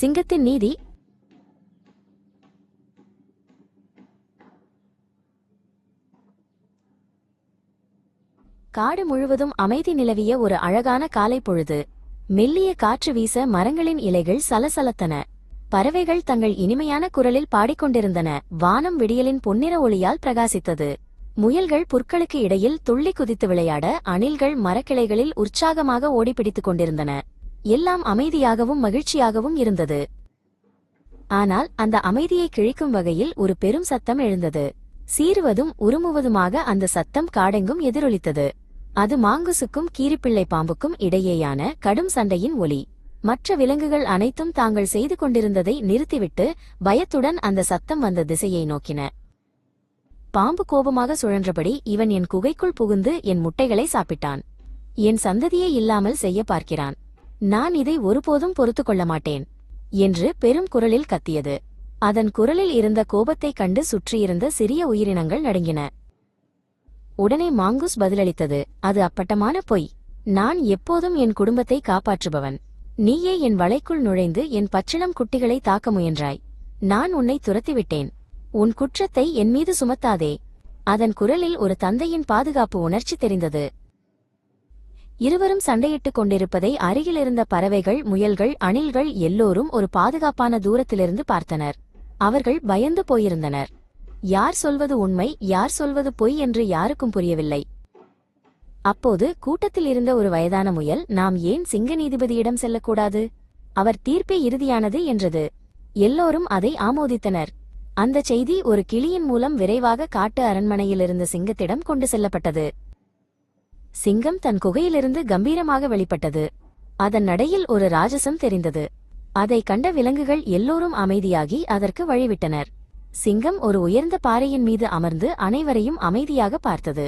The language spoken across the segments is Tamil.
சிங்கத்தின் நீதி? காடு முழுவதும் அமைதி நிலவிய ஒரு அழகான காலை பொழுது மெல்லிய காற்று வீச மரங்களின் இலைகள் சலசலத்தன. பறவைகள் தங்கள் இனிமையான குரலில் பாடிக்கொண்டிருந்தன. வானம் விடியலின் பொன்னிற ஒளியால் பிரகாசித்தது. முயல்கள் புற்களுக்கு இடையில் துள்ளி குதித்து விளையாட அணில்கள் மரக்கிளைகளில் உற்சாகமாக ஓடிப்பிடித்துக் கொண்டிருந்தன. எல்லாம் அமைதியாகவும் மகிழ்ச்சியாகவும் இருந்தது. ஆனால் அந்த அமைதியை கிழிக்கும் வகையில் ஒரு பெரும் சத்தம் எழுந்தது. சீறுவதும் உருமுவதுமாக அந்த சத்தம் காடெங்கும் எதிரொலித்தது. அது மாங்குசுக்கும் கீரிப்பிள்ளை பாம்புக்கும் இடையேயான கடும் சண்டையின் ஒலி. மற்ற விலங்குகள் அனைத்தும் தாங்கள் செய்து கொண்டிருந்ததை நிறுத்திவிட்டு பயத்துடன் அந்த சத்தம் வந்த திசையை நோக்கின. பாம்பு கோபமாக சுழன்றபடி இவன் என் குகைக்குள் புகுந்து என் முட்டைகளை சாப்பிட்டான். என் சந்ததியே இல்லாமல் செய்ய பார்க்கிறான். நான் இதை ஒருபோதும் பொறுத்துக் கொள்ள மாட்டேன் என்று பெரும் குரலில் கத்தியது. அதன் குரலில் இருந்த கோபத்தைக் கண்டு சுற்றியிருந்த சிறிய உயிரினங்கள் நடுங்கின. உடனே மாங்குஸ் பதிலளித்தது அது அப்பட்டமான பொய். நான் எப்போதும் என் குடும்பத்தை காப்பாற்றுபவன். நீயே என் வலைக்குள் நுழைந்து என் பச்சிளம் குட்டிகளை தாக்க முயன்றாய். நான் உன்னை துரத்திவிட்டேன். உன் குற்றத்தை என் மீது சுமத்தாதே. அதன் குரலில் ஒரு தந்தையின் பாதுகாப்பு உணர்ச்சி தெரிந்தது. இருவரும் சண்டையிட்டுக் கொண்டிருப்பதை அருகிலிருந்த பறவைகள் முயல்கள் அணில்கள் எல்லோரும் ஒரு பாதுகாப்பான தூரத்திலிருந்து பார்த்தனர். அவர்கள் பயந்து போயிருந்தனர். யார் சொல்வது உண்மை யார் சொல்வது பொய் என்று யாருக்கும் புரியவில்லை. அப்போது கூட்டத்தில் இருந்த ஒரு வயதான முயல் நாம் ஏன் சிங்க நீதிபதியிடம் செல்லக்கூடாது? அவர் தீர்ப்பே இறுதியானது என்றது. எல்லோரும் அதை ஆமோதித்தனர். அந்த செய்தி ஒரு கிளியின் மூலம் விரைவாக காட்டு அரண்மனையிலிருந்த சிங்கத்திடம் கொண்டு செல்லப்பட்டது. சிங்கம் தன் குகையிலிருந்து கம்பீரமாக வெளிப்பட்டது. அதன் நடையில் ஒரு ராஜசம் தெரிந்தது. அதை கண்ட விலங்குகள் எல்லோரும் அமைதியாகி அதற்கு வழிவிட்டனர். சிங்கம் ஒரு உயர்ந்த பாறையின் மீது அமர்ந்து அனைவரையும் அமைதியாக பார்த்தது.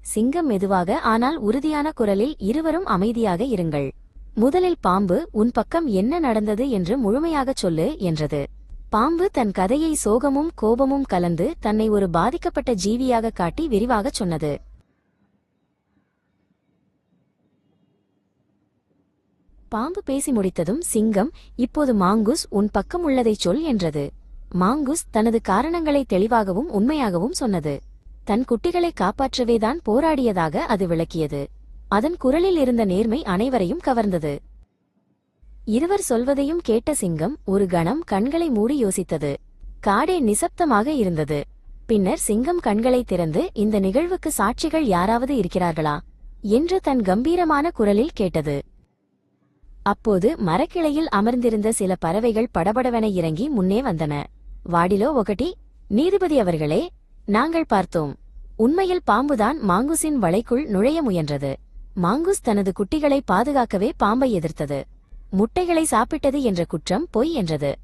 சிங்கம் மெதுவாக ஆனால் உறுதியான குரலில் இருவரும் அமைதியாக இருங்கள். முதலில் பாம்பு உன் பக்கம் என்ன நடந்தது என்று முழுமையாகச் சொல்லு என்றது. பாம்பு தன் கதையை சோகமும் கோபமும் கலந்து தன்னை ஒரு பாதிக்கப்பட்ட ஜீவியாக காட்டி விரிவாகச் சொன்னது. பாம்பு பேசி முடித்ததும் சிங்கம் இப்போது மாங்குஸ் உன் பக்கம் உள்ளதைச் சொல் என்றது. மாங்குஸ் தனது காரணங்களை தெளிவாகவும் உண்மையாகவும் சொன்னது. தன் குட்டிகளை காப்பாற்றவேதான் போராடியதாக அது விளக்கியது. அதன் குரலில் இருந்த நேர்மை அனைவரையும் கவர்ந்தது. இருவர் சொல்வதையும் கேட்ட சிங்கம் ஒரு கணம் கண்களை மூடி யோசித்தது. காடே நிசப்தமாக இருந்தது. பின்னர் சிங்கம் கண்களை திறந்து இந்த நிகழ்வுக்கு சாட்சிகள் யாராவது இருக்கிறார்களா? என்று தன் கம்பீரமான குரலில் கேட்டது. அப்போது மரக்கிளையில் அமர்ந்திருந்த சில பறவைகள் படபடவென இறங்கி முன்னே வந்தன. வாடிலோ ஒகட்டி நீதிபதி அவர்களே நாங்கள் பார்த்தோம். உண்மையில் பாம்புதான் மாங்குஸின் வலைக்குள் நுழைய முயன்றது. மாங்குஸ் தனது குட்டிகளை பாதுகாக்கவே பாம்பை எதிர்த்தது. முட்டைகளை சாப்பிட்டது என்ற குற்றம் பொய் என்றது.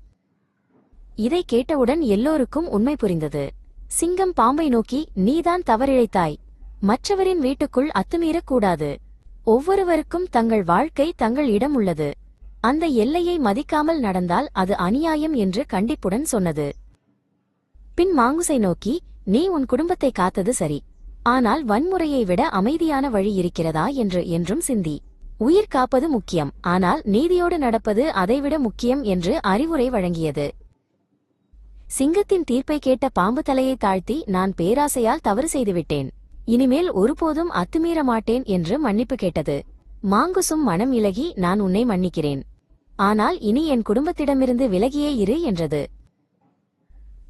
இதை கேட்டவுடன் எல்லோருக்கும் உண்மை புரிந்தது. சிங்கம் பாம்பை நோக்கி நீதான் தவறிழைத்தாய். மற்றவரின் வீட்டுக்குள் அத்துமீறக் கூடாது ஒவ்வொருவருக்கும் தங்கள் வாழ்க்கை தங்கள் இடம் உள்ளது. அந்த எல்லையை மதிக்காமல் நடந்தால் அது அநியாயம் என்று கண்டிப்புடன் சொன்னது. பின் மாங்குசை நோக்கி நீ உன் குடும்பத்தை காத்தது சரி. ஆனால் வன்முறையை விட அமைதியான வழி இருக்கிறதா? என்று என்றும் சிந்தி. உயிர் காப்பது முக்கியம். ஆனால் நீதியோடு நடப்பது அதைவிட முக்கியம் என்று அறிவுரை வழங்கியது. சிங்கத்தின் தீர்ப்பை கேட்ட பாம்பு தலையை தாழ்த்தி நான் பேராசையால் தவறு செய்துவிட்டேன். இனிமேல் ஒருபோதும் அத்துமீற மாட்டேன் என்று மன்னிப்பு கேட்டது. மாங்குசும் மனம் இலகி நான் உன்னை மன்னிக்கிறேன். ஆனால் இனி என் குடும்பத்திடமிருந்து விலகியே இரு என்றது.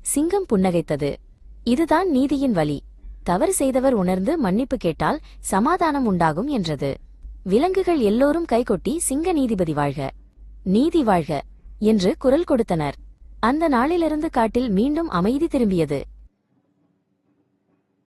சிங்கம் புன்னகைத்தது. இதுதான் நீதியின் வழி. தவறு செய்தவர் உணர்ந்து மன்னிப்பு கேட்டால் சமாதானம் உண்டாகும் என்றது. விலங்குகள் எல்லோரும் கைகொட்டி சிங்க நீதிபதி வாழ்க. நீதி வாழ்க என்று குரல் கொடுத்தனர். அந்த நாளிலிருந்து காட்டில் மீண்டும் அமைதி திரும்பியது.